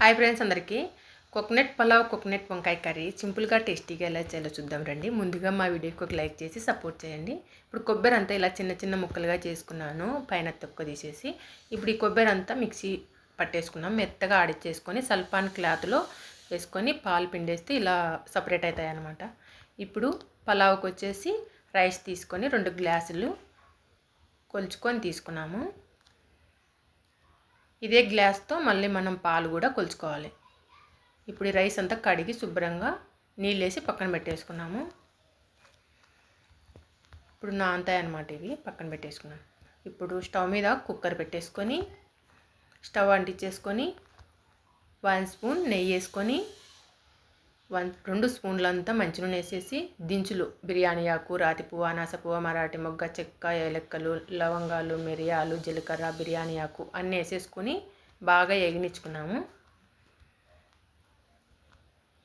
Hi friends అందరికీ. Coconut pulao coconut వంకాయ curry సింపుల్గా టేస్టీగా ఎలా చేయాలో చూద్దాం రండి. ముందుగా మా వీడియోకి ఒక లైక్ చేసి సపోర్ట్ చేయండి. ఇప్పుడు కొబ్బరి అంతా ఇలా చిన్న చిన్న ముక్కలుగా చేసుకున్నాను. పైన తొక్క తీసేసి ఇప్పుడు ఈ కొబ్బరి అంతా మిక్సీ పట్టేసుకున్నాం. మెత్తగా ఆడిచ్చేసుకొని సల్పాన్ క్లాత్లో వేసుకొని పాలు పిండేస్తే ఇలా సపరేట్ అవుతాయి అన్నమాట ఇప్పుడు పలావ్కి వచ్చేసి రైస్ తీసుకొని రెండు గ్లాసులు కొలుచుకొని తీసుకున్నాము. ఇదే గ్లాస్తో మళ్ళీ మనం పాలు కూడా కొలుచుకోవాలి. ఇప్పుడు ఈ రైస్ అంతా కడిగి శుభ్రంగా నీళ్ళేసి పక్కన పెట్టేసుకున్నాము. ఇప్పుడు నాంతాయి అనమాట ఇవి పక్కన పెట్టేసుకున్నాం. ఇప్పుడు స్టవ్ మీద కుక్కర్ పెట్టేసుకొని స్టవ్ అంటించేసుకొని వన్ స్పూన్ నెయ్యి వేసుకొని వన్ రెండు స్పూన్లంతా మంచి నూనె వేసేసి దించులు బిర్యానీ ఆకు రాతి పువ్వు అనాస మరాఠీ మొగ్గ చెక్క ఏలక్కలు లవంగాలు మిరియాలు జీలకర్ర బిర్యానీ ఆకు అన్నీ వేసేసుకొని బాగా ఎగినిచ్చుకున్నాము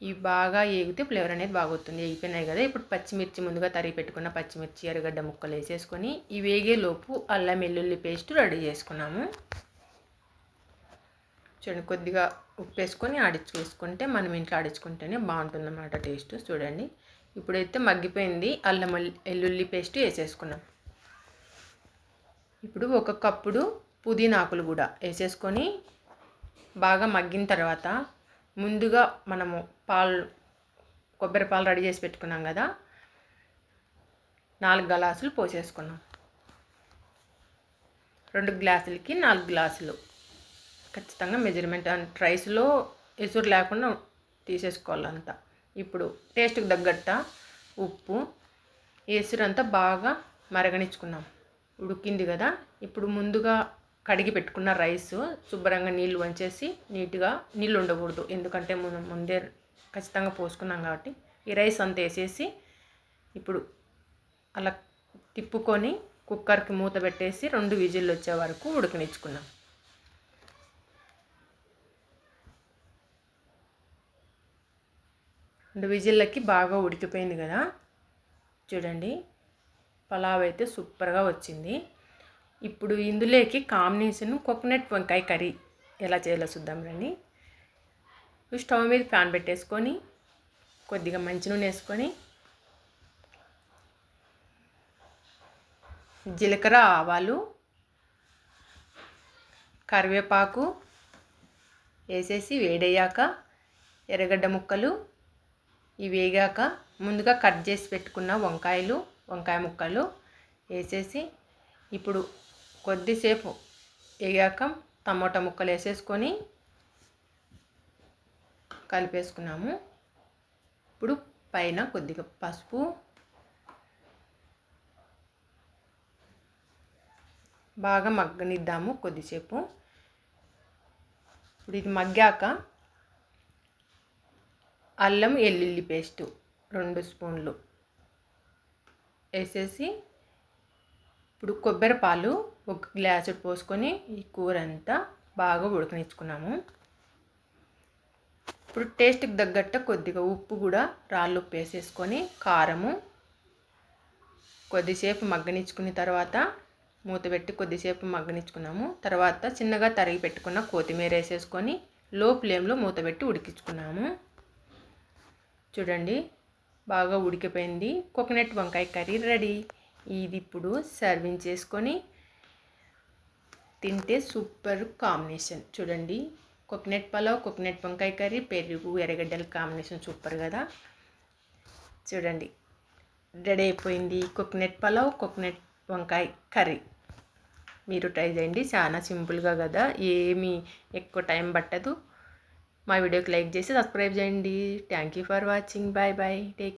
ఇవి బాగా ఏగితే ఫ్లేవర్ అనేది బాగుతుంది ఎగిపోయినాయి కదా. ఇప్పుడు పచ్చిమిర్చి ముందుగా తరిగి పెట్టుకున్న పచ్చిమిర్చి ఎర్రగడ్డ ముక్కలు వేసేసుకొని ఇవి వేగేలోపు అల్లం వెల్లుల్లి పేస్ట్ రెడీ చేసుకున్నాము. చూడండి కొద్దిగా ఉప్పు వేసుకొని ఆడించు వేసుకుంటే మనం ఇంట్లో ఆడించుకుంటేనే బాగుంటుంది అన్నమాట టేస్ట్. చూడండి ఇప్పుడైతే మగ్గిపోయింది. అల్లం వెల్లుల్లి పేస్ట్ వేసేసుకున్నాం. ఇప్పుడు ఒక కప్పుడు పుదీనా ఆకులు కూడా వేసేసుకొని బాగా మగ్గిన తర్వాత ముందుగా మనము పాలు కొబ్బరి పాలు రెడీ చేసి పెట్టుకున్నాం కదా నాలుగు గ్లాసులు పోసేసుకున్నాం. రెండు గ్లాసులకి నాలుగు గ్లాసులు. ఖచ్చితంగా మెజర్మెంట్ అండ్ రైస్లో ఎసురు లేకుండా తీసేసుకోవాలంతా ఇప్పుడు టేస్ట్కి తగ్గట్ట ఉప్పు ఎసురంతా బాగా మరగనిచ్చుకున్నాం. ఉడికింది కదా? ఇప్పుడు ముందుగా కడిగి పెట్టుకున్న రైస్ శుభ్రంగా నీళ్ళు వంచేసి నీట్గా నీళ్ళు ఉండకూడదు. ఎందుకంటే ముందే ఖచ్చితంగా పోసుకున్నాం కాబట్టి ఈ రైస్ అంతా వేసేసి ఇప్పుడు అలా తిప్పుకొని కుక్కర్కి మూత పెట్టేసి రెండు విజిల్లు వచ్చే వరకు ఉడకనిచ్చుకున్నాం. రెండు విజిల్లకి బాగా ఉడికిపోయింది కదా. చూడండి. పలావ్ అయితే సూపర్గా వచ్చింది. ఇప్పుడు ఇందులోకి కాంబినేషన్ కోకోనట్ వంకాయ కర్రీ ఎలా చేయాలో చూద్దాం రండి. స్టవ్ మీద ఫ్యాన్ పెట్టేసుకొని కొద్దిగా మంచి నూనె వేసుకొని జీలకర్ర ఆవాలు కరివేపాకు వేసేసి వేడయ్యాక ఎర్రగడ్డ ముక్కలు ఇవి వేగాక ముందుగా కట్ చేసి పెట్టుకున్న వంకాయలు వంకాయ ముక్కలు వేసేసి ఇప్పుడు కొద్దిసేపు వేగాక టమోటా ముక్కలు వేసేసుకొని కలిపేసుకున్నాము. ఇప్పుడు పైన కొద్దిగా పసుపు బాగా మగ్గనిద్దాము కొద్దిసేపు. ఇప్పుడు ఇది మగ్గాక అల్లం వెల్లుల్లి పేస్టు రెండు స్పూన్లు వేసేసి ఇప్పుడు కొబ్బరి పాలు ఒక గ్లాసు పోసుకొని ఈ కూర అంతా బాగా ఉడకనిచ్చుకున్నాము. ఇప్పుడు టేస్ట్కి తగ్గట్టు కొద్దిగా ఉప్పు కూడా రాళ్ళు ఉప్పు వేసేసుకొని కారము కొద్దిసేపు మగ్గనిచ్చుకున్న తర్వాత మూత పెట్టి కొద్దిసేపు మగ్గనిచ్చుకున్నాము. తర్వాత చిన్నగా తరిగి పెట్టుకున్న కొత్తిమీర వేసేసుకొని లో ఫ్లేమ్లో మూత పెట్టి ఉడికించుకున్నాము. చూడండి బాగా ఉడికిపోయింది. కోకోనట్ వంకాయ కర్రీ రెడీ. ఇది ఇప్పుడు సర్వింగ్ చేసుకొని తింటే సూపర్ కాంబినేషన్. చూడండి కోకోనట్ పలావ్ కోకోనట్ వంకాయ కర్రీ పెరుగు ఎర్రగడ్డల కాంబినేషన్ సూపర్ కదా. చూడండి రెడీ అయిపోయింది కోకోనట్ పలావ్ కోకోనట్ వంకాయ కర్రీ. మీరు ట్రై చేయండి. చాలా సింపుల్గా కదా. ఏమీ ఎక్కువ టైం పట్టదు. మా వీడియోకి లైక్ చేసి సబ్స్క్రైబ్ చేయండి. Thank you for watching bye bye take